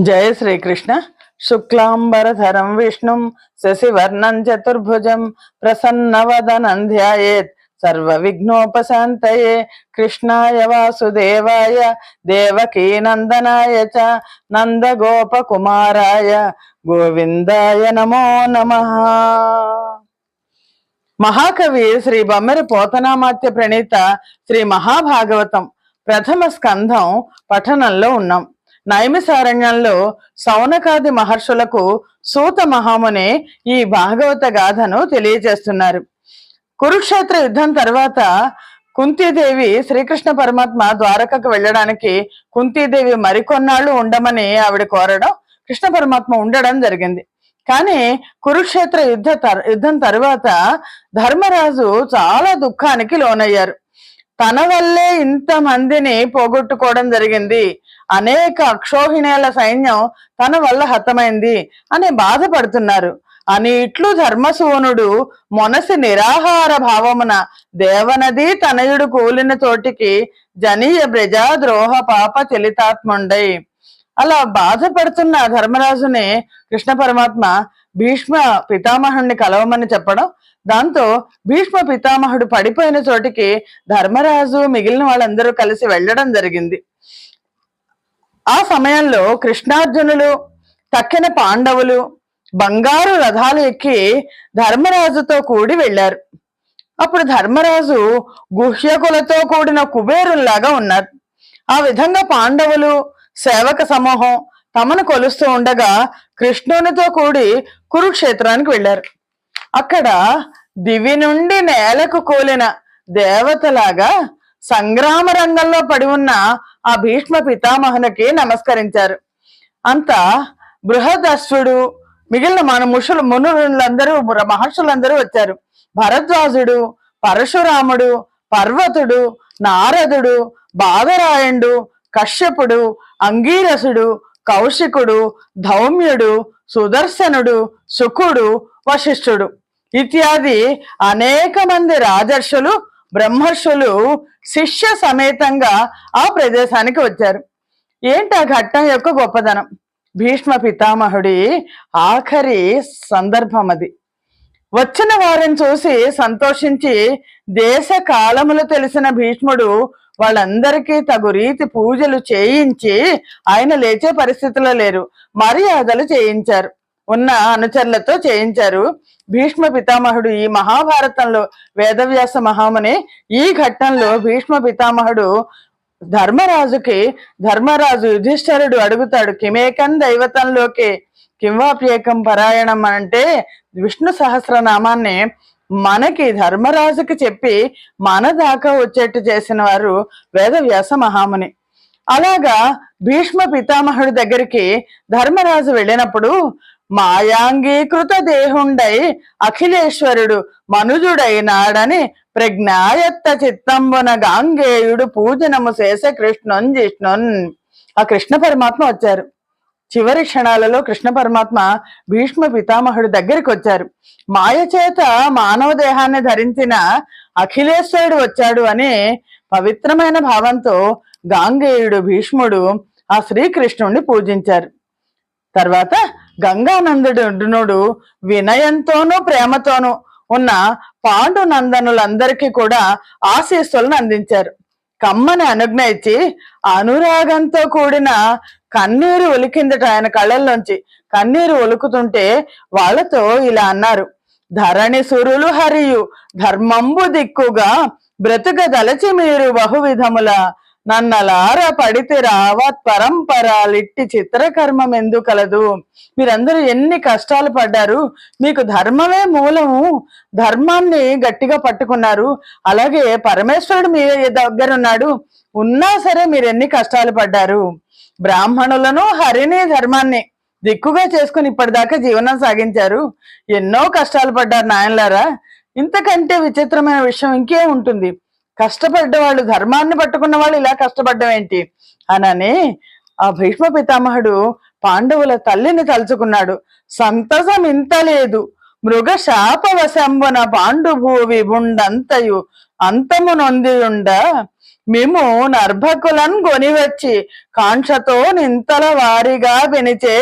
జయ శ్రీకృష్ణ. శుక్లాంబరధరం విష్ణుం శశివర్ణం చతుర్భుజం ప్రసన్నవదనం ధ్యాయేత్ సర్వ విఘ్నోపశాంతయే కృష్ణాయ వాసుదేవాయ దేవకీ నందనాయ చ నందగోపకుమారాయ. గోవిందాయ నమో నమ. మహాకవి శ్రీ బొమ్మెర పోతనామాత్య ప్రణీత శ్రీ మహాభాగవతం ప్రథమ స్కంధం పఠనంలో ఉన్నాం. నైమిసారణ్యంలో సౌనకాది మహర్షులకు సూత మహామునే ఈ భాగవత గాథను తెలియజేస్తున్నారు. కురుక్షేత్ర యుద్ధం తర్వాత కుంతీదేవి శ్రీకృష్ణ పరమాత్మ ద్వారకకు వెళ్ళడానికి కుంతీదేవి మరికొన్నాళ్ళు ఉండమని ఆవిడ కోరడం కృష్ణ పరమాత్మ ఉండడం జరిగింది. కానీ కురుక్షేత్ర యుద్ధ యుద్ధం తర్వాత ధర్మరాజు చాలా దుఃఖానికి లోనయ్యారు. తన వల్లే ఇంత మందిని పోగొట్టుకోవడం జరిగింది. అనేక అక్షోహిణేల సైన్యం తన వల్ల హతమైంది అని బాధపడుతున్నారు. అని ఇట్లు ధర్మసూనుడు మొనసి నిరాహార భావమున దేవనది తనయుడు కూలిన చోటికి జనీయ ప్రజా ద్రోహ పాప చలితాత్ముండై. అలా బాధపడుతున్న ధర్మరాజుని కృష్ణ పరమాత్మ భీష్మ పితామహుణ్ణి కలవమని చెప్పడం. దాంతో భీష్మ పితామహుడు పడిపోయిన చోటికి ధర్మరాజు మిగిలిన వాళ్ళందరూ కలిసి వెళ్ళడం జరిగింది. ఆ సమయంలో కృష్ణార్జునులు తక్కిన పాండవులు బంగారు రథాలు ఎక్కి ధర్మరాజుతో కూడి వెళ్ళారు. అప్పుడు ధర్మరాజు గుహ్యకులతో కూడిన కుబేరుల్లాగా ఉన్నారు. ఆ విధంగా పాండవులు సేవక సమూహం తమను కొలుస్తూ ఉండగా కృష్ణునితో కూడి కురుక్షేత్రానికి వెళ్ళారు. అక్కడ దివి నుండి నేలకు కూలిన దేవతలాగా సంగ్రామ రంగంలో పడి ఉన్న ఆ భీష్మ పితామహునికి నమస్కరించారు. అంతా బృహదశ్వుడు మిగిలిన మన ముషులు మునులందరూ మహర్షులందరూ వచ్చారు. భరద్వాజుడు పరశురాముడు పర్వతుడు నారదుడు బాదరాయణుడు కశ్యపుడు అంగీరసుడు కౌశికుడు ధౌమ్యుడు సుదర్శనుడు శుకుడు వశిష్ఠుడు. ఇత్యాది అనేక మంది రాజర్షులు బ్రహ్మర్షులు శిష్య సమేతంగా ఆ ప్రదేశానికి వచ్చారు. ఏంటి ఆ ఘట్టం యొక్క గొప్పదనం? భీష్మ పితామహుడి ఆఖరి సందర్భం అది. వచ్చిన వారిని చూసి సంతోషించి దేశ కాలములు తెలిసిన భీష్ముడు వాళ్ళందరికీ తగు రీతి పూజలు చేయించి ఆయన లేచే పరిస్థితిలో లేరు. మర్యాదలు చేయించారు. ఉన్న అనుచరులతో చేయించారు. భీష్మ పితామహుడు ఈ మహాభారతంలో వేదవ్యాస మహాముని ఈ ఘట్టంలో భీష్మ పితామహుడు ధర్మరాజుకి ధర్మరాజు యుధిష్ఠరుడు అడుగుతాడు కిమేకం దైవతంలోకి? కింవాప్యేకం పరాయణం అంటే విష్ణు సహస్రనామాన్ని మనకి ధర్మరాజుకి చెప్పి మన దాకా వచ్చేట్టు చేసిన వారు వేదవ్యాస మహాముని. అలాగా భీష్మ పితామహుడి దగ్గరికి ధర్మరాజు వెళ్ళినప్పుడు మాయాంగీకృత దేహుండై అఖిలేశ్వరుడు మనుజుడైనాడని ప్రజ్ఞాయత్త చిత్తంబున గాంగేయుడు పూజనము చేసే కృష్ణున్ జిష్ణున్ ఆ కృష్ణ పరమాత్మ వచ్చారు. చివరి క్షణాలలో కృష్ణ పరమాత్మ భీష్మ పితామహుడి దగ్గరికి వచ్చారు. మాయ చేత మానవ దేహాన్ని ధరించిన అఖిలేశ్వరుడు వచ్చాడు అని పవిత్రమైన భావంతో గాంగేయుడు భీష్ముడు ఆ శ్రీకృష్ణుడిని పూజించారు. తర్వాత గంగానందుడు వినయంతోనూ ప్రేమతోనూ ఉన్న పాండు నందనులందరికీ కూడా ఆశీస్సులను అందించారు. కమ్మని అనుజ్ఞ ఇచ్చి అనురాగంతో కూడిన కన్నీరు ఒలికిందట ఆయన కళ్ళల్లోంచి. కన్నీరు ఒలుకుతుంటే వాళ్ళతో ఇలా అన్నారు. ధరణి సురులు హరియు ధర్మంబు దిక్కుగా బ్రతుకదలచి మీరు బహువిధముల. నన్నలార పడితే రావత్ పరంపరాలిట్టి చిత్రకర్మం ఎందుకలదు మీరందరూ ఎన్ని కష్టాలు పడ్డారు? మీకు ధర్మమే మూలము. ధర్మాన్ని గట్టిగా పట్టుకున్నారు. అలాగే పరమేశ్వరుడు మీ దగ్గర ఉన్నాడు. ఉన్నా సరే మీరు ఎన్ని కష్టాలు పడ్డారు? బ్రాహ్మణులను హరిని ధర్మాన్ని దిక్కుగా చేసుకుని ఇప్పటిదాకా జీవనం సాగించారు. ఎన్నో కష్టాలు పడ్డారు నాయనలారా. ఇంతకంటే విచిత్రమైన విషయం ఇంకే ఉంటుంది? కష్టపడ్డ వాళ్ళు ధర్మాన్ని పట్టుకున్న వాళ్ళు ఇలా కష్టపడ్డం ఏంటి? అనని ఆ భీష్మ పితామహుడు పాండవుల తల్లిని తలుచుకున్నాడు. సంతసం ఇంత లేదు. మృగ శాపవశంబున పాండుభూవి బుండంతయు అంతము నొందియుండ మేము నర్భకులన్ గొనివచ్చి కాంక్షతో నింతల వారిగా వినిచే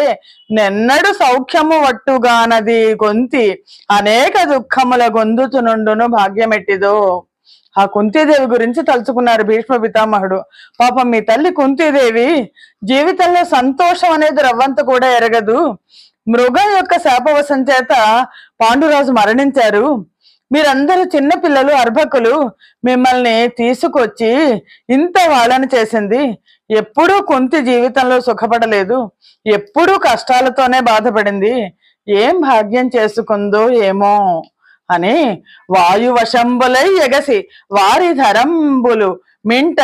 నెన్నడు సౌఖ్యము వట్టుగానది గొంతి అనేక దుఃఖముల గొందుతునుండును భాగ్యమెట్టిదో. ఆ కుంతీదేవి గురించి తలుచుకున్నారు భీష్మ పితామహుడు. పాపం మీ తల్లి కుంతీదేవి జీవితంలో సంతోషం అనేది రవ్వంత కూడా ఎరగదు. మృగం యొక్క శాపవశం చేత పాండురాజు మరణించారు. మీరందరూ చిన్నపిల్లలు అర్భకులు మిమ్మల్ని తీసుకొచ్చి ఇంత వాళ్ళని చేసింది. ఎప్పుడూ కొంత జీవితంలో సుఖపడలేదు. ఎప్పుడూ కష్టాలతోనే బాధపడింది. ఏం భాగ్యం చేసుకుందో ఏమో అని వాయువశంబులై ఎగసి వారి ధరంబులు మింట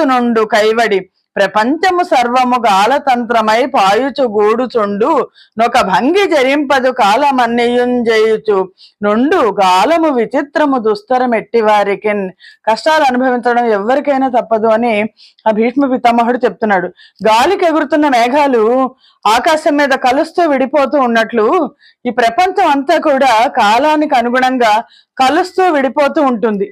నుండు కైవడి ప్రపంచము సర్వము గాలతంత్రమై పాయుచు గూడుచుండు. నొక భంగి జరింపదు కాలమన్నియుంజేయుచు నుండు గాలము విచిత్రము దుస్తరమెట్టి వారికి కష్టాలు అనుభవించడం ఎవరికైనా తప్పదు అని ఆ భీష్మ పితామహుడు చెప్తున్నాడు. గాలికి ఎగురుతున్న మేఘాలు ఆకాశం మీద కలుస్తూ విడిపోతూ ఉన్నట్లు ఈ ప్రపంచం అంతా కూడా కాలానికి అనుగుణంగా కలుస్తూ విడిపోతూ ఉంటుంది.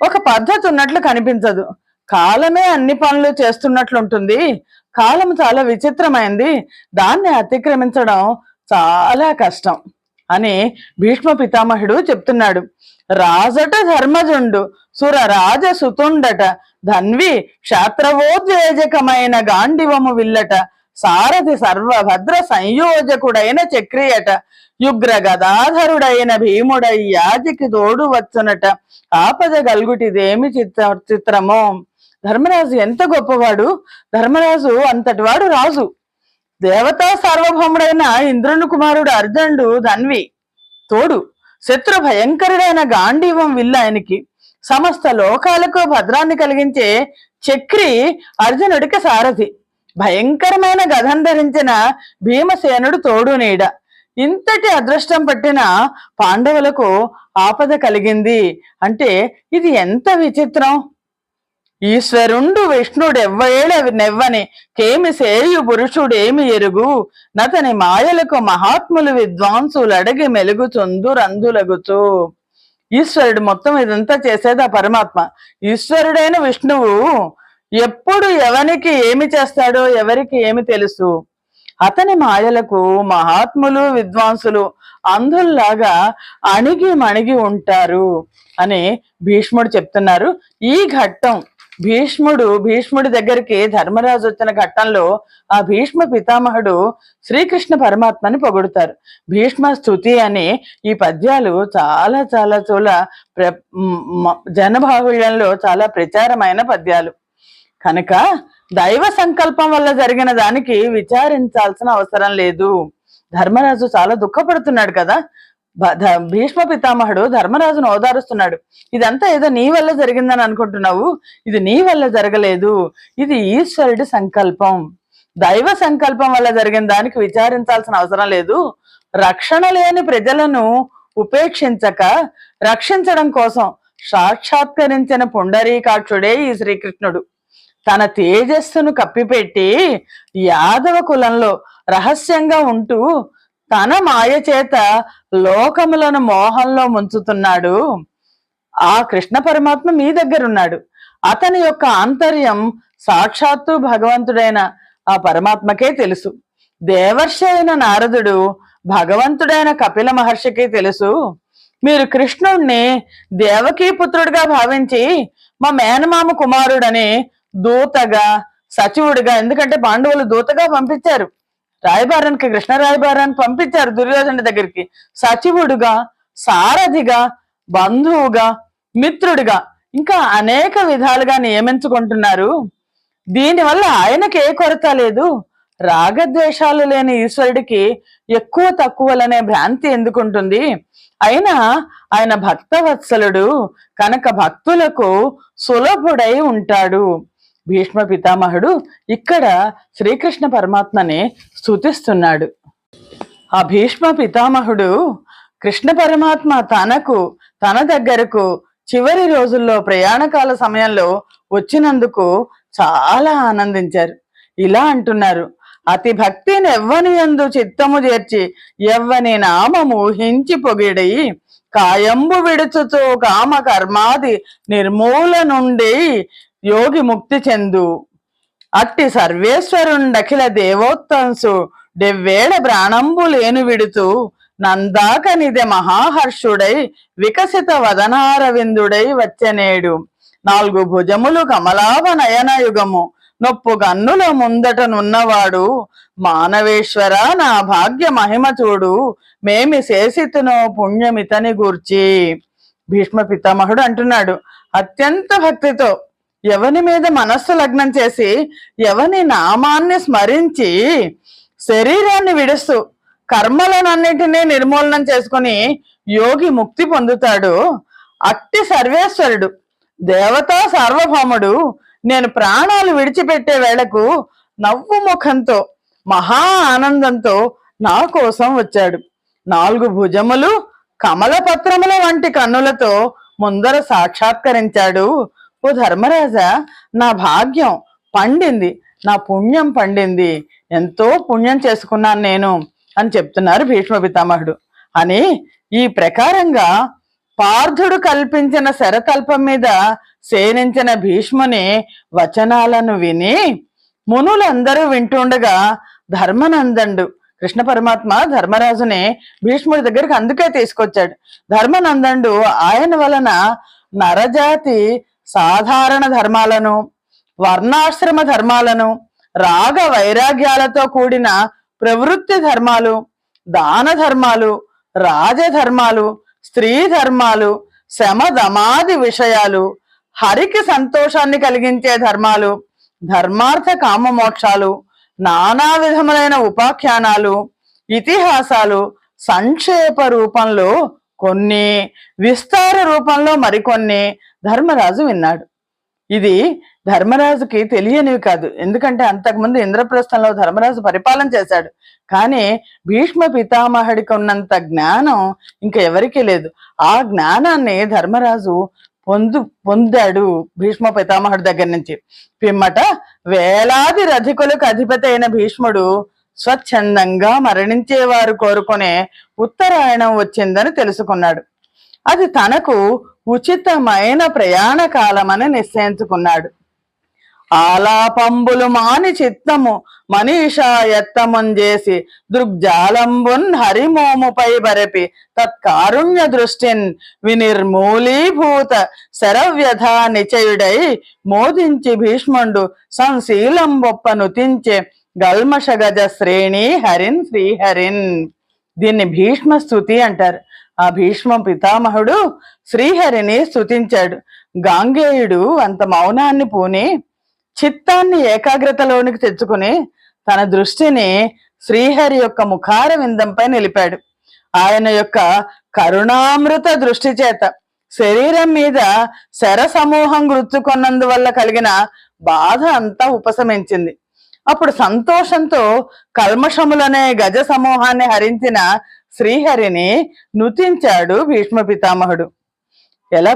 ఒక పద్ధతి ఉన్నట్లు కనిపించదు. కాలమే అన్ని పనులు చేస్తున్నట్లుంటుంది. కాలం చాలా విచిత్రమైంది. దాన్ని అతిక్రమించడం చాలా కష్టం అని భీష్మ పితామహుడు చెప్తున్నాడు. రాజట ధర్మజుండు సుర రాజ సుతుండట ధన్వి క్షాత్రవోద్వేజకమైన గాండివము విల్లట సారథి సర్వభద్ర సంయోజకుడైన చక్రియట యుగ్ర గదాధరుడైన భీముడై యాజికి తోడు వచ్చునట ఆపద గల్గుటిదేమి చిత్ర చిత్రమో? ధర్మరాజు ఎంత గొప్పవాడు? ధర్మరాజు అంతటి వాడు రాజు. దేవతా సార్వభౌముడైన ఇంద్రుని కుమారుడు అర్జునుడు ధన్వి. తోడు. శత్రు భయంకరుడైన గాంధీవం విల్లాయనికి సమస్త లోకాలకు భద్రాన్ని కలిగించే చక్రి అర్జునుడికి సారథి. భయంకరమైన గధం ధరించిన భీమసేనుడు తోడు నీడ. ఇంతటి అదృష్టం పట్టిన పాండవులకు ఆపద కలిగింది. అంటే ఇది ఎంత విచిత్రం! ఈశ్వరుండు విష్ణుడెవ్వేళ నెవ్వని కేమి సేయు పురుషుడేమి ఎరుగు? నతని మాయలకు మహాత్ములు విద్వాంసులు అడిగి మెలుగుచుందు రందులగుచు. ఈశ్వరుడు మొత్తం ఇదంతా చేసేది ఆ పరమాత్మ. ఈశ్వరుడైన విష్ణువు ఎప్పుడు ఎవనికి ఏమి చేస్తాడో ఎవరికి ఏమి తెలుసు? అతని మాయలకు మహాత్ములు విద్వాంసులు అంధుల్లాగా అణిగి మణిగి ఉంటారు అని భీష్ముడు చెప్తున్నారు. ఈ ఘట్టం భీష్ముడు భీష్ముడి దగ్గరికి ధర్మరాజు వచ్చిన ఘట్టంలో ఆ భీష్మ పితామహుడు శ్రీకృష్ణ పరమాత్మని పొగుడుతారు. భీష్మ స్థుతి అని ఈ పద్యాలు చాలా చాలా చాలా ప్ర మ్- జనబాహుళ్యంలో చాలా ప్రచారమైన పద్యాలు. కనుక దైవ సంకల్పం వల్ల జరిగిన దానికి విచారించాల్సిన అవసరం లేదు. ధర్మరాజు చాలా దుఃఖపడుతున్నాడు కదా. భీష్మ పితామహుడు ధర్మరాజును ఓదారుస్తున్నాడు. ఇదంతా ఏదో నీ వల్ల జరిగిందని అనుకుంటున్నావు? ఇది నీ వల్ల జరగలేదు. ఇది ఈశ్వరుడి సంకల్పం. దైవ సంకల్పం వల్ల జరిగిన దానికి విచారించాల్సిన అవసరం లేదు. రక్షణ లేని ప్రజలను ఉపేక్షించక రక్షించడం కోసం సాక్షాత్కరించిన పుండరీకాక్షుడే ఈ శ్రీకృష్ణుడు. తన తేజస్సును కప్పిపెట్టి యాదవ కులంలో రహస్యంగా ఉంటూ తన మాయ చేత లోకములను మోహంలో ముంచుతున్నాడు. ఆ కృష్ణ పరమాత్మ మీ దగ్గరున్నాడు. అతని యొక్క ఆంతర్యం సాక్షాత్తు భగవంతుడైన ఆ పరమాత్మకే తెలుసు. దేవర్షి అయిన నారదుడు భగవంతుడైన కపిల మహర్షికి తెలుసు. మీరు కృష్ణుణ్ణి దేవకీ పుత్రుడిగా భావించి మా మేనమామ కుమారుడని దూతగా సచివుడిగా ఎందుకంటే పాండవులు దూతగా పంపించారు. రాయబారానికి కృష్ణ రాయబారాన్ని పంపించారు దుర్యోధన దగ్గరికి. సచివుడుగా సారథిగా బంధువుగా మిత్రుడిగా ఇంకా అనేక విధాలుగా నియమించుకుంటున్నారు. దీనివల్ల ఆయనకి ఏ కొరత లేదు. రాగద్వేషాలు లేని ఈశ్వరుడికి ఎక్కువ తక్కువలనే భ్రాంతి ఎందుకుంటుంది? అయినా ఆయన భక్తవత్సలుడు కనుక భక్తులకు సులభుడై ఉంటాడు. భీష్మ పితామహుడు ఇక్కడ శ్రీకృష్ణ పరమాత్మని స్థుతిస్తున్నాడు ఆ భీష్మ పితామహుడు కృష్ణ పరమాత్మ తనకు తన దగ్గరకు చివరి రోజుల్లో ప్రయాణకాల సమయంలో వచ్చినందుకు చాలా ఆనందించారు. ఇలా అంటున్నారు అతి భక్తిని ఎవ్వని ఎందు చిత్తము చేర్చి ఎవ్వని నామము హించి పొగిడి కాయంబు విడుచుతో కామ కర్మాది నిర్మూల నుండి యోగి ముక్తి చెందు. అట్టి సర్వేశ్వరుండఖిల దేవోత్తంసు డెవ్వేడ ప్రాణంబు లేను విడుతూ నందాక నిధి మహాహర్షుడై వికసిత వదనారవిందుడై వచ్చనేడు. నాలుగు భుజములు కమలావ నయనయుగము. నొప్పు గన్నుల ముందటనున్నవాడు మానవేశ్వర నా భాగ్య మహిమ చూడు. మేమి చేసితునో పుణ్యమితని గూర్చి. భీష్మ పితామహుడు అంటున్నాడు. అత్యంత భక్తితో ఎవని మీద మనస్సు లగ్నం చేసి ఎవని నామాన్ని స్మరించి శరీరాన్ని విడుస్తూ కర్మలనన్నిటినీ నిర్మూలనం చేసుకుని యోగి ముక్తి పొందుతాడు. అట్టి సర్వేశ్వరుడు దేవతా సార్వభౌముడు నేను ప్రాణాలు విడిచిపెట్టే వేళకు నవ్వు ముఖంతో మహా ఆనందంతో నా కోసం వచ్చాడు. నాలుగు భుజములు కమలపత్రముల వంటి కన్నులతో ముందర సాక్షాత్కరించాడు. ఓ ధర్మరాజా నా భాగ్యం పండింది నా పుణ్యం పండింది ఎంతో పుణ్యం చేసుకున్నాను నేను అని చెప్తున్నారు భీష్మ పితామహుడు. అని ఈ ప్రకారంగా పార్థుడు కల్పించిన శరతల్పం మీద సేనించిన భీష్ముని వచనాలను విని మునులందరూ వింటుండగా ధర్మనందండు కృష్ణ పరమాత్మ ధర్మరాజుని భీష్ముడి దగ్గరికి అందుకే తీసుకొచ్చాడు. ధర్మనందండు ఆయన వలన నరజాతి సాధారణ ధర్మాలను వర్ణాశ్రమ ధర్మాలను రాగ వైరాగ్యాలతో కూడిన ప్రవృత్తి ధర్మాలు దాన ధర్మాలు రాజధర్మాలు స్త్రీ ధర్మాలు శమధమాది విషయాలు హరికి సంతోషాన్ని కలిగించే ధర్మాలు ధర్మార్థ కామమోక్షాలు నానా విధములైన ఉపాఖ్యానాలు ఇతిహాసాలు సంక్షేప రూపంలో కొన్ని విస్తార రూపంలో మరికొన్ని ధర్మరాజు విన్నాడు. ఇది ధర్మరాజుకి తెలియనివి కాదు. ఎందుకంటే అంతకుముందు ఇంద్రప్రస్థంలో ధర్మరాజు పరిపాలన చేశాడు. కానీ భీష్మ పితామహుడికి ఉన్నంత జ్ఞానం ఇంకా ఎవరికీ లేదు. ఆ జ్ఞానాన్ని ధర్మరాజు పొందు పొందాడు భీష్మ పితామహుడి దగ్గర నుంచి. పిమ్మట వేలాది రథికులకు అధిపతి అయిన భీష్ముడు స్వచ్ఛందంగా మరణించేవారు కోరుకునే ఉత్తరాయణం వచ్చిందని తెలుసుకున్నాడు. అది తనకు ఉచితమైన ప్రయాణ కాలమని నిశ్చయించుకున్నాడు. ఆలాపంబులు మాని చిత్తము మనీషా ఎత్తముంజేసి దృగ్జాలంబున్ హరిమోముపై బరపి తత్కారుణ్య దృష్టిన్ వినిర్మూలీభూత శరవ్యథా నిచయుడై మోదించి భీష్ముండు సంశీలంబొప్ప నుతించే గల్మష గజ శ్రేణి హరిన్ శ్రీహరిన్. దీన్ని భీష్మ స్థుతి అంటారు. ఆ భీష్మ పితామహుడు శ్రీహరిని స్థుతించాడు గాంగేయుడు అంత మౌనాన్ని పూని చిత్తాన్ని ఏకాగ్రతలోనికి తెచ్చుకుని తన దృష్టిని శ్రీహరి యొక్క ముఖార విందంపై నిలిపాడు. ఆయన యొక్క కరుణామృత దృష్టి చేత శరీరం మీద శర సమూహం గుర్తుకొన్నందువల్ల కలిగిన బాధ అంతా ఉపశమించింది. అప్పుడు సంతోషంతో కల్మషములనే గజ సమూహాన్ని హరించిన శ్రీహరిని నుతించాడు భీష్మ పితామహుడు. ఎలా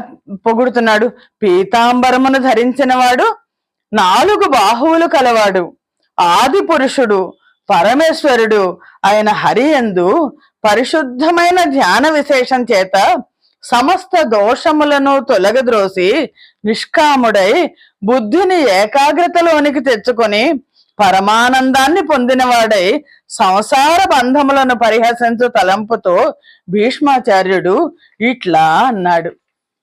పొగుడుతున్నాడు? పీతాంబరమును ధరించినవాడు నాలుగు బాహువులు కలవాడు ఆది పురుషుడు పరమేశ్వరుడు ఆయన హరియందు పరిశుద్ధమైన ధ్యాన విశేషం చేత సమస్త దోషములను తొలగద్రోసి నిష్కాముడై బుద్ధిని ఏకాగ్రతలోనికి తెచ్చుకొని పరమానందాన్ని పొందినవాడై సంసార బంధములను పరిహసించు తలంపుతో భీష్మాచార్యుడు ఇట్లా అన్నాడు.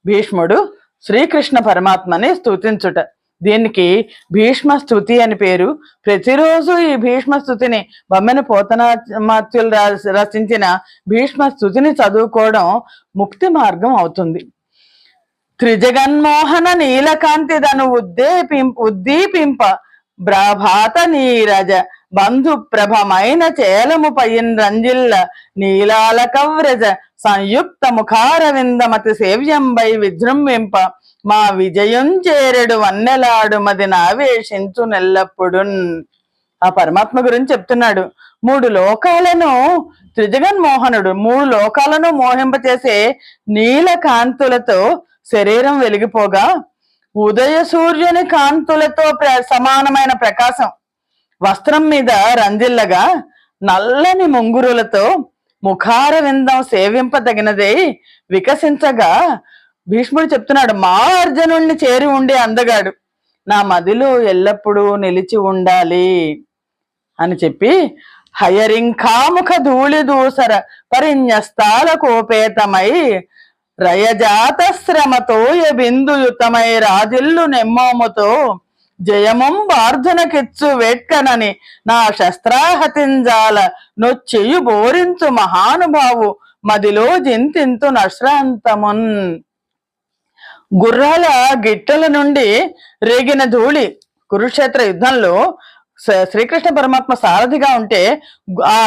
భీష్ముడు శ్రీకృష్ణ పరమాత్మని స్తుతించుట. దీనికి భీష్మ స్థుతి అని పేరు. ప్రతిరోజు ఈ భీష్మ స్థుతిని బొమ్మెన పోతనామాత్యులు రచించిన భీష్మ స్థుతిని చదువుకోవడం ముక్తి మార్గం అవుతుంది. త్రిజగన్మోహన నీలకాంతి దను ఉద్దేపింప ఉద్దీపింప ప్రభాత నీరజ బంధు ప్రభమైన చేలము పయిన్ రంజిల్ల నీలాల కవ్రజ సంయుక్త ముఖారవిందమతి సేవ్యంబై విజృంభింప. మా విజయం చేరడు వన్నెలాడు మది నావేశించు నెల్లప్పుడున్. ఆ పరమాత్మ గురించి చెప్తున్నాడు. మూడు లోకాలను త్రిజగన్మోహనుడు మూడు లోకాలను మోహింపచేసే నీల కాంతులతో శరీరం వెలిగిపోగా ఉదయ సూర్యుని కాంతులతో ప్ర- సమానమైన ప్రకాశం. వస్త్రం మీద రంజిల్లగా నల్లని ముంగురులతో ముఖార విందం సేవింపదగినదై వికసించగా. భీష్ముడు చెప్తున్నాడు మా అర్జునుణ్ణి చేరి ఉండే అందగాడు నా మదిలో ఎల్లప్పుడూ నిలిచి ఉండాలి అని చెప్పి హయరింకాముఖ ధూళి దూసర పరిన్యస్తాల కోపేతమై రయజాత శ్రమతోయ బిందుయుతమై రాజిల్లు నెమ్మోముతో జయముం బార్ధునకిచ్చు వేట్కనని నా శస్త్రాహతింజాల నొచ్చెయు బోరించు మహానుభావు మదిలో జింతింతు నశ్రాంతమున్. గుర్రాల గిట్టల నుండి రేగిన ధూళి కురుక్షేత్ర యుద్ధంలో శ్రీకృష్ణ పరమాత్మ సారథిగా ఉంటే ఆ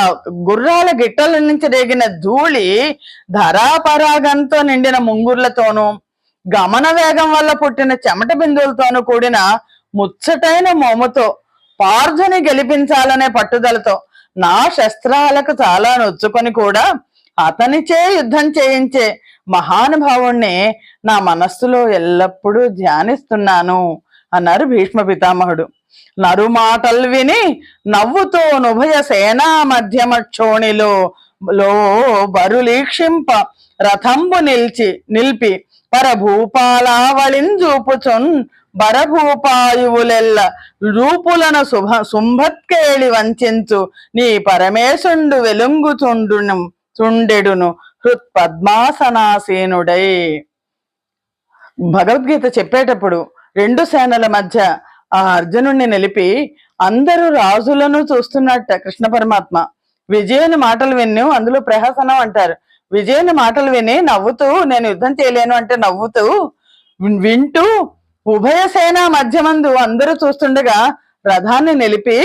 గుర్రాల గిట్టల నుంచి రేగిన ధూళి ధరాపరాగంతో నిండిన ముంగుర్లతోనూ గమన వేగం వల్ల పుట్టిన చెమట బిందువులతోనూ కూడిన ముచ్చటైన మోముతో పార్థుని గెలిపించాలనే పట్టుదలతో నా శస్త్రాలకు చాలా నొచ్చుకొని కూడా అతనిచే యుద్ధం చేయించే మహానుభావుణ్ణి నా మనస్సులో ఎల్లప్పుడూ ధ్యానిస్తున్నాను అన్నారు భీష్మ పితామహుడు. నరుమాటలు విని నవ్వుతో నుభయ సేనా మధ్యమ క్షోణిలో లో బరులీక్షింప రథంబు నిల్చి నిలిపి పరభూపాలావళింజూపుచున్ బరభూపాయువులెల్ల రూపులను శుభ శుంభత్కేళి వంచించు నీ పరమేశుండు వెలుంగుచుండును చుండెడును హృత్పద్మాసనాసీనుడై. భగవద్గీత చెప్పేటప్పుడు రెండు సేనల మధ్య ఆ అర్జునుణ్ణి నిలిపి అందరూ రాజులను చూస్తున్నట్ట. కృష్ణ పరమాత్మ. విజయుని మాటలు విన్ను అందులో ప్రహసనం అంటారు. విజయుని మాటలు విని నవ్వుతూ నేను యుద్ధం చేయలేను అంటే నవ్వుతూ వింటూ ఉభయ సేన మధ్యమందు అందరూ చూస్తుండగా రథాన్ని నిలిపి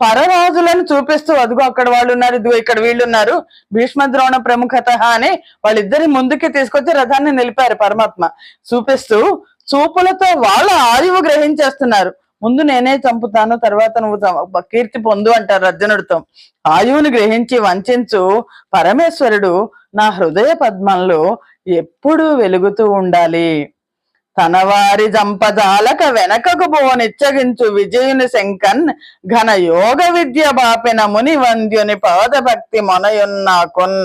పరరాజులను చూపిస్తూ అదిగో అక్కడ వాళ్ళు ఉన్నారు ఇదిగో ఇక్కడ వీళ్ళు ఉన్నారు భీష్మ ద్రోణ ప్రముఖత అని వాళ్ళిద్దరి ముందుకి తీసుకొచ్చి రథాన్ని నిలిపారు పరమాత్మ. చూపిస్తూ చూపులతో వాళ్ళ ఆయువు గ్రహించేస్తున్నారు. ముందు నేనే చంపుతాను తర్వాత నువ్వు కీర్తి పొందు అంటారు అర్జునుడితో. ఆయువుని గ్రహించి వంచించు పరమేశ్వరుడు నా హృదయ పద్మంలో ఎప్పుడూ వెలుగుతూ ఉండాలి. తనవారి జంపజాలక వెనకకు పోనిచ్చగించు విజయుని శంకన్ ఘన యోగ విద్య బాపిన ముని వంద్యుని పాదభక్తి మొనయున్నాకున్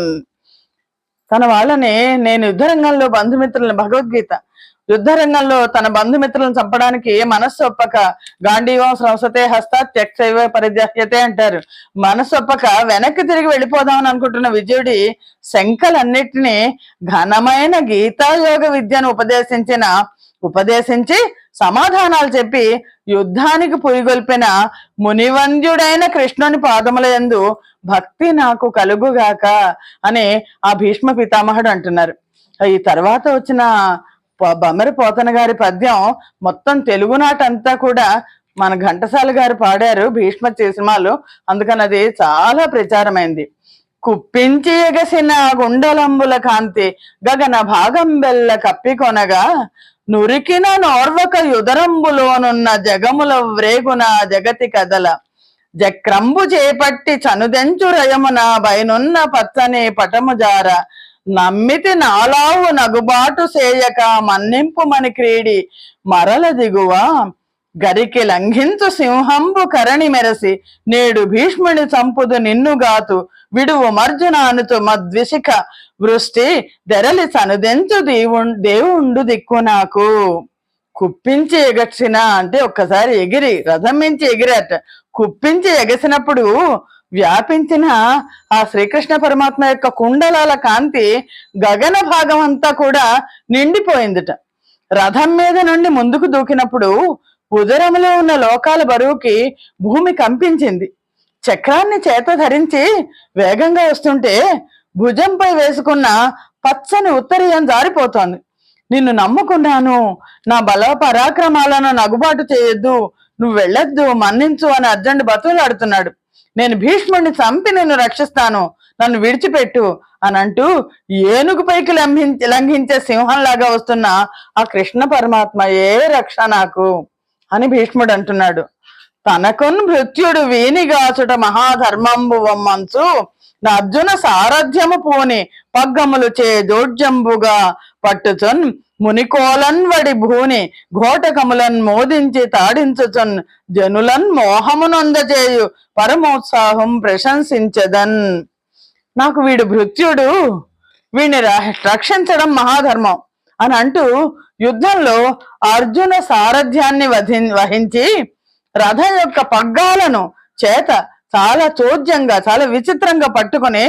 తన వాళ్ళని నేను యుద్ధరంగంలో బంధుమిత్రులను భగవద్గీత యుద్ధరంగంలో తన బంధుమిత్రులను చంపడానికి మనస్సు ఒప్పక గాంధీవం సంసతే హస్త త్యక్సైవ పరిధ్యతే అంటారు. మనస్సు ఒప్పక వెనక్కి తిరిగి వెళ్ళిపోదామని అనుకుంటున్న విజయుడి శంకలన్నిటినీ ఘనమైన గీతాయోగ విద్యను ఉపదేశించిన ఉపదేశించి సమాధానాలు చెప్పి యుద్ధానికి పురిగొల్పిన మునివంద్యుడైన కృష్ణుని పాదముల యందు భక్తి నాకు కలుగుగాక అని ఆ భీష్మ పితామహుడు అంటున్నారు. ఈ తర్వాత వచ్చిన బొమ్మరి పోతన గారి పద్యం మొత్తం తెలుగునాటంతా కూడా మన ఘంటసాల గారు పాడారు భీష్మ సినిమాలు అందుకని అది చాలా ప్రచారమైంది. కుప్పించి ఎగసిన గుండలంబుల కాంతి గగన భాగం బెల్ల కప్పికొనగా నురికిన నోర్వక యుదరంబులోనున్న జగముల వ్రేగున జగతి కదల. జక్రంబు చేపట్టి చనుదెంచు రయమున బయనున్న పచ్చని పటము జార. నమ్మితి నాలావు నగుబాటు సేయక మన్నింపు మని క్రీడి. మరల దిగువ గరికి లంఘించు సింహంబు కరణి మెరసి. నేడు భీష్ముని చంపుదు నిన్నుగాతు విడువు మర్జునానుతు మద్విశిఖ వృష్టి దెరలి సనుదెంచు దేవు దేవుండు దిక్కు నాకు. కుప్పించి ఎగసిన అంటే ఒక్కసారి ఎగిరి రథం మించి ఎగిరట. కుప్పించి ఎగసినప్పుడు వ్యాపించిన ఆ శ్రీకృష్ణ పరమాత్మ యొక్క కుండలాల కాంతి గగన భాగం అంతా కూడా నిండిపోయిందిట. రథం మీద నుండి ముందుకు దూకినప్పుడు ఉదరములో ఉన్న లోకాల బరువుకి భూమి కంపించింది. చక్రాన్ని చేత ధరించి వేగంగా వస్తుంటే భుజంపై వేసుకున్న పచ్చని ఉత్తరీయం జారిపోతోంది. నిన్ను నమ్ముకున్నాను. నా బల పరాక్రమాలను నగుబాటు చేయొద్దు. నువ్వు వెళ్ళొద్దు. మన్నించు అని అర్జెంట్ బతులు ఆడుతున్నాడు నేను భీష్ముడిని చంపి నిన్ను రక్షిస్తాను. నన్ను విడిచిపెట్టు అని అంటూ ఏనుగు పైకి లంఘించే లంఘించే సింహంలాగా వస్తున్న ఆ కృష్ణ పరమాత్మ ఏ రక్ష నాకు అని భీష్ముడు అంటున్నాడు. తనకున్ మృత్యుడు వీనిగాచుట మహాధర్మంబు వమ్మంచు నా అర్జున సారథ్యము పోని పగ్గములు చే దోడ్జంబుగా పట్టుచున్ మునికోలన్ వడి భూని ఘోటకములన్ మోదించి తాడించుచున్ జనులన్ మోహమునొందజేయు పరమోత్సాహం ప్రశంసించదన్. నాకు వీడు భృత్యుడు వీడిని ర- రక్షించడం మహాధర్మం అని అంటూ యుద్ధంలో అర్జున సారథ్యాన్ని వధి వహించి రథం యొక్క పగ్గాలను చేత చాలా చోద్యంగా చాలా విచిత్రంగా పట్టుకొని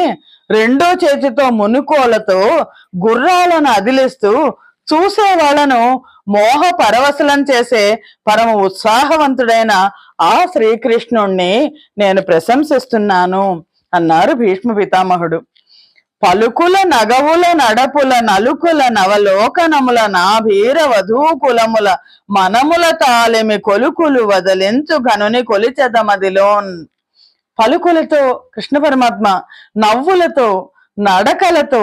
రెండో చేతితో మునుకోలతో గుర్రాలను అదిలిస్తూ చూసే వాళ్ళను మోహ పరవశలం చేసే పరమ ఉత్సాహవంతుడైన ఆ శ్రీకృష్ణుణ్ణి నేను ప్రశంసిస్తున్నాను అన్నారు భీష్మ పితామహుడు. పలుకుల నగవుల నడపుల నలుకుల నవలోకనముల నాభీర వధూకులముల మనముల తాలిమి కొలుకులు వదలించు గనుని కొలిచెదమదిలోన్ పలుకులతో కృష్ణ పరమాత్మ నవ్వులతో నడకలతో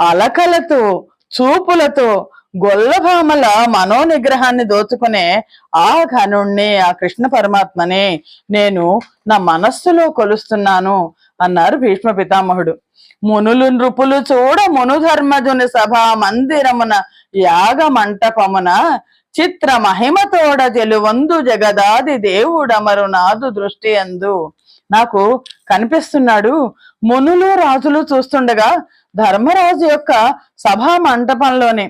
అలకలతో చూపులతో గొల్లభామల మనోనిగ్రహాన్ని దోచుకునే ఆ ఘనుణ్ణి ఆ కృష్ణ పరమాత్మని. నేను నా మనస్సులో కొలుస్తున్నాను అన్నారు భీష్మ పితామహుడు. మునులు నృపులు చూడ మునుధర్మజుని సభా మందిరమున యాగ మంటపమున చిత్ర మహిమతోడ జలువందు జగదాది దేవుడమరు నాదు దృష్టి అందు. నాకు కనిపిస్తున్నాడు మునులు రాజులు చూస్తుండగా ధర్మరాజు యొక్క సభా మంటపంలోనే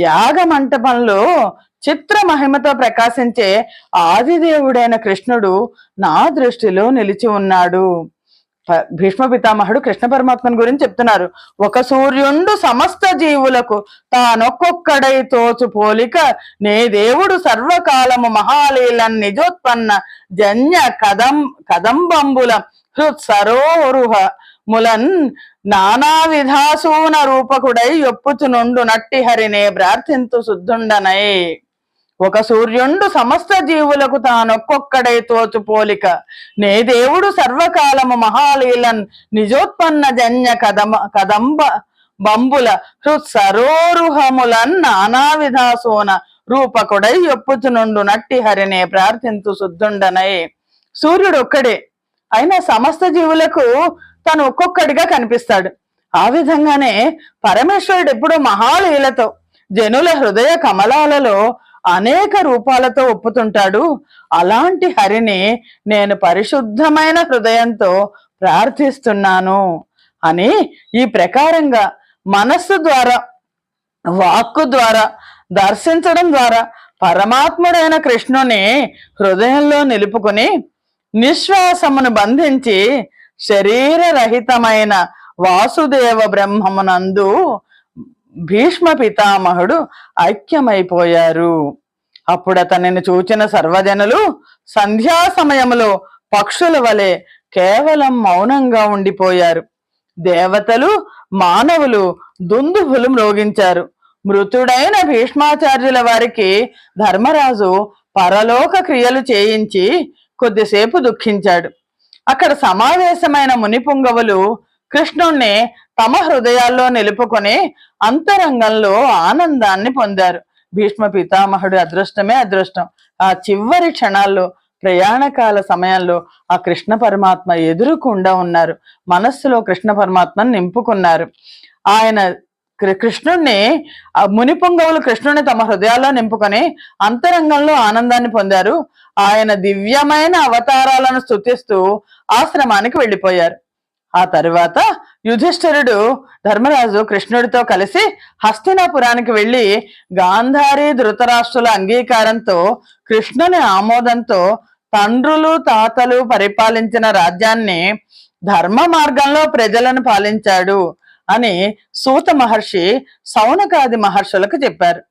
యాగ మంటపంలో చిత్ర మహిమతో ప్రకాశించే ఆదిదేవుడైన కృష్ణుడు నా దృష్టిలో నిలిచి ఉన్నాడు. భీష్మ పితామహుడు కృష్ణ పరమాత్మని గురించి చెప్తున్నారు. ఒక సూర్యుండు సమస్త జీవులకు తానొక్కొక్కడై తోచు పోలిక నే దేవుడు సర్వకాలము మహాలీలన్ నిజోత్పన్న జన్య కదం కదంబంబుల హృత్ సరోరుహ ములన్ నానా విధాసూన రూపకుడై ఒప్పుచునుండు నట్టి హరినే ప్రార్థింతు శుద్ధుండనై. ఒక సూర్యుండు సమస్త జీవులకు తానొక్కొక్కడై తోచు పోలిక. నే దేవుడు సర్వకాలము మహాలీలన్ నిజోత్పన్న జన్య కదమ కదంబ బంబుల హృత్సరోరుహములన్ నానా విధాసోన రూపకుడై ఒప్పుచునుండు నట్టి హరినే ప్రార్థింతు శుద్ధుండనై. సూర్యుడు ఒక్కడే అయినా సమస్త జీవులకు తను ఒక్కొక్కడిగా కనిపిస్తాడు. ఆ విధంగానే పరమేశ్వరుడు ఎప్పుడు మహాలీలతో జనుల హృదయ కమలాలలో అనేక రూపాలతో ఒప్పుతుంటాడు. అలాంటి హరిని నేను పరిశుద్ధమైన హృదయంతో ప్రార్థిస్తున్నాను అని ఈ ప్రకారంగా మనస్సు ద్వారా వాక్కు ద్వారా దర్శించడం ద్వారా పరమాత్ముడైన కృష్ణుని హృదయంలో నిలుపుకుని నిశ్వాసమును బంధించి శరీరరహితమైన వాసుదేవ బ్రహ్మమునందు భీష్మ పితామహుడు ఐక్యమైపోయారు. అప్పుడు అతనిని చూచిన సర్వజనులు సంధ్యా సమయంలో పక్షుల వలె కేవలం మౌనంగా ఉండిపోయారు. దేవతలు మానవులు దుందుభులు మ్రోగించారు. మృతుడైన భీష్మాచార్యుల వారికి ధర్మరాజు పరలోక క్రియలు చేయించి కొద్దిసేపు దుఃఖించాడు. అక్కడ సమావేశమైన మునిపుంగవులు కృష్ణుణ్ణి తమ హృదయాల్లో నిలుపుకొని అంతరంగంలో ఆనందాన్ని పొందారు. భీష్మ పితామహుడు అదృష్టమే అదృష్టం. ఆ చివరి క్షణాల్లో ప్రయాణకాల సమయంలో ఆ కృష్ణ పరమాత్మ ఎదురుకుండా ఉన్నారు. మనస్సులో కృష్ణ పరమాత్మను నింపుకున్నారు. ఆయన కృష్ణుణ్ణి ఆ మునిపొంగవులు కృష్ణుణ్ణి తమ హృదయాల్లో నింపుకొని అంతరంగంలో ఆనందాన్ని పొందారు. ఆయన దివ్యమైన అవతారాలను స్థుతిస్తూ ఆశ్రమానికి వెళ్ళిపోయారు. ఆ తరువాత యుధిష్ఠిరుడు ధర్మరాజు కృష్ణుడితో కలిసి హస్తినాపురానికి వెళ్ళి గాంధారి ధృతరాష్ట్రుల అంగీకారంతో కృష్ణుని ఆమోదంతో తండ్రులు తాతలు పరిపాలించిన రాజ్యాన్ని ధర్మ మార్గంలో ప్రజలను పాలించాడు అని సూత మహర్షి సౌనకాది మహర్షులకు చెప్పారు.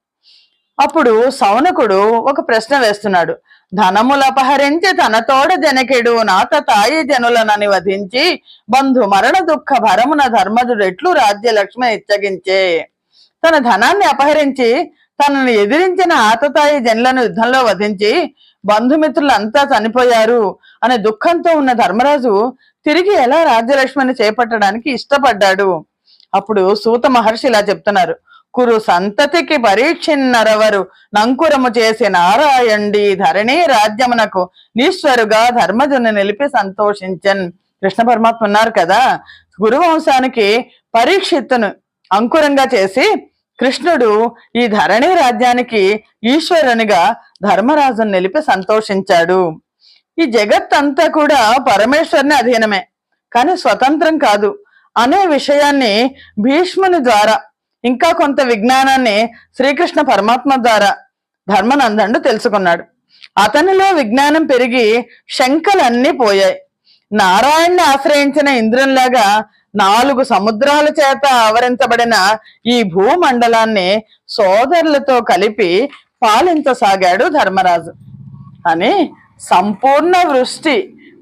అప్పుడు సౌనకుడు ఒక ప్రశ్న వేస్తున్నాడు. ధనములు అపహరించి తనతోడ జనకెడు నాత తాయి జనులనని వధించి బంధు మరణ దుఃఖ భరమున ధర్మజుడు ఎట్లు రాజ్యలక్ష్మి ఇచ్చగించే. తన ధనాన్ని అపహరించి తనను ఎదిరించిన ఆతతాయి జనులను యుద్ధంలో వధించి బంధుమిత్రులంతా చనిపోయారు అనే దుఃఖంతో ఉన్న ధర్మరాజు తిరిగి ఎలా రాజ్యలక్ష్మిని చేపట్టడానికి ఇష్టపడ్డాడు? అప్పుడు సూత మహర్షి ఇలా చెప్తున్నారు. కురు సంతతికి పరీక్షిన్నరవరు. నంకురము చేసి నారాయండి ధరణి రాజ్యమునకు నీశ్వరుగా ధర్మజుని నిలిపి సంతోషించన్. కృష్ణ పరమాత్మ ఉన్నారు కదా? గురువంశానికి పరీక్షిత్తును అంకురంగా చేసి కృష్ణుడు ఈ ధరణి రాజ్యానికి ఈశ్వరునిగా ధర్మరాజును నిలిపి సంతోషించాడు. ఈ జగత్ అంతా కూడా పరమేశ్వరుని అధీనమే. కానీ స్వతంత్రం కాదు. అనే విషయాన్ని భీష్ముని ద్వారా ఇంకా కొంత విజ్ఞానాన్ని శ్రీకృష్ణ పరమాత్మ ద్వారా ధర్మనందండు తెలుసుకున్నాడు. అతనిలో విజ్ఞానం పెరిగి శంకలన్నీ పోయాయి. నారాయణ్ణి ఆశ్రయించిన ఇంద్రునిలాగా నాలుగు సముద్రాల చేత ఆవరించబడిన ఈ భూమండలాన్ని సోదరులతో కలిపి పాలించసాగాడు ధర్మరాజు. అని సంపూర్ణ వృష్టి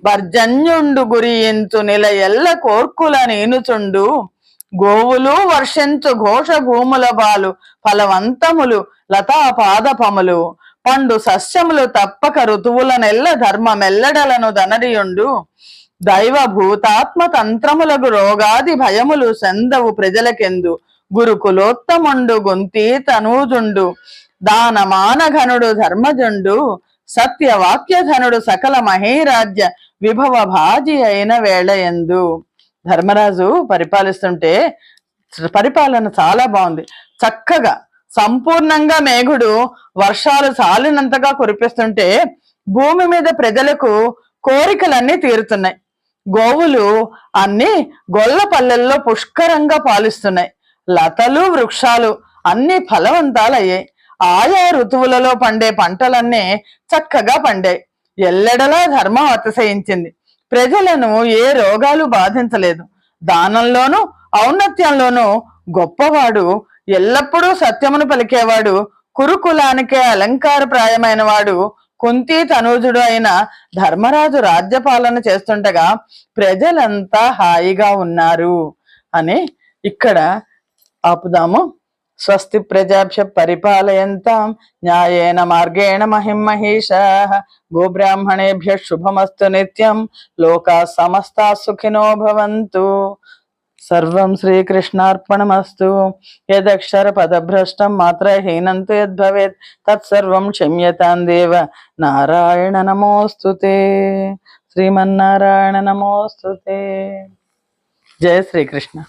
భర్జన్యుండు గురియించు నిలయెల్ల కోర్కుల నేనుచుండు గోవులు వర్షించు ఘోష భూముల బాలు ఫలవంతములు లతా పాదపములు. పండు సస్యములు తప్పక ఋతువుల నెల్ల ధర్మమెల్లడలను దనరియుండు. దైవ భూతాత్మ తంత్రములకు రోగాది భయములు సెందవు ప్రజలకెందు. గురుకులోత్తముండు గుంతి తనూజుండు. దానమానఘనుడు ధర్మజుండు. సత్యవాక్యధనుడు సకల మహేరాజ్య విభవ భాజి అయిన వేళయందు ధర్మరాజు పరిపాలిస్తుంటే పరిపాలన చాలా బాగుంది. చక్కగా సంపూర్ణంగా మేఘుడు వర్షాలు చాలినంతగా కురిపిస్తుంటే భూమి మీద ప్రజలకు కోరికలన్నీ తీరుతున్నాయి. గోవులు అన్ని గొల్ల పల్లెల్లో పుష్కరంగా పాలిస్తున్నాయి. లతలు వృక్షాలు అన్ని ఫలవంతాలయ్యాయి. ఆయా ఋతువులలో పండే పంటలన్నీ చక్కగా పండాయి. ఎల్లెడలా ధర్మం అతిశయించింది. ప్రజలను ఏ రోగాలు బాధించలేదు. దానంలోనూ ఔన్నత్యంలోనూ గొప్పవాడు ఎల్లప్పుడూ సత్యమును పలికేవాడు కురుకులానికే అలంకారప్రాయమైన వాడు కుంతి తనూజుడు అయిన ధర్మరాజు రాజ్యపాలన చేస్తుండగా ప్రజలంతా హాయిగా ఉన్నారు. అని ఇక్కడ ఆపుదాము. స్వస్తి ప్రజాభ్య పరిపాలయంతాం. న్యాయేన మార్గేణ మహిం మహిషా. గోబ్రాహ్మణేభ్య శుభమస్తు నిత్యం. లోకా సమస్తా సుఖినో భవంతు. సర్వం శ్రీకృష్ణార్పణమస్తు. యదక్షర పదభ్రష్టం మాత్రహీనం తు యద్భవేత్. తత్సర్వం క్షమ్యతాం దేవ నారాయణ నమోస్తు శ్రీమన్నారాయణ నమోస్తు జయ శ్రీకృష్ణ.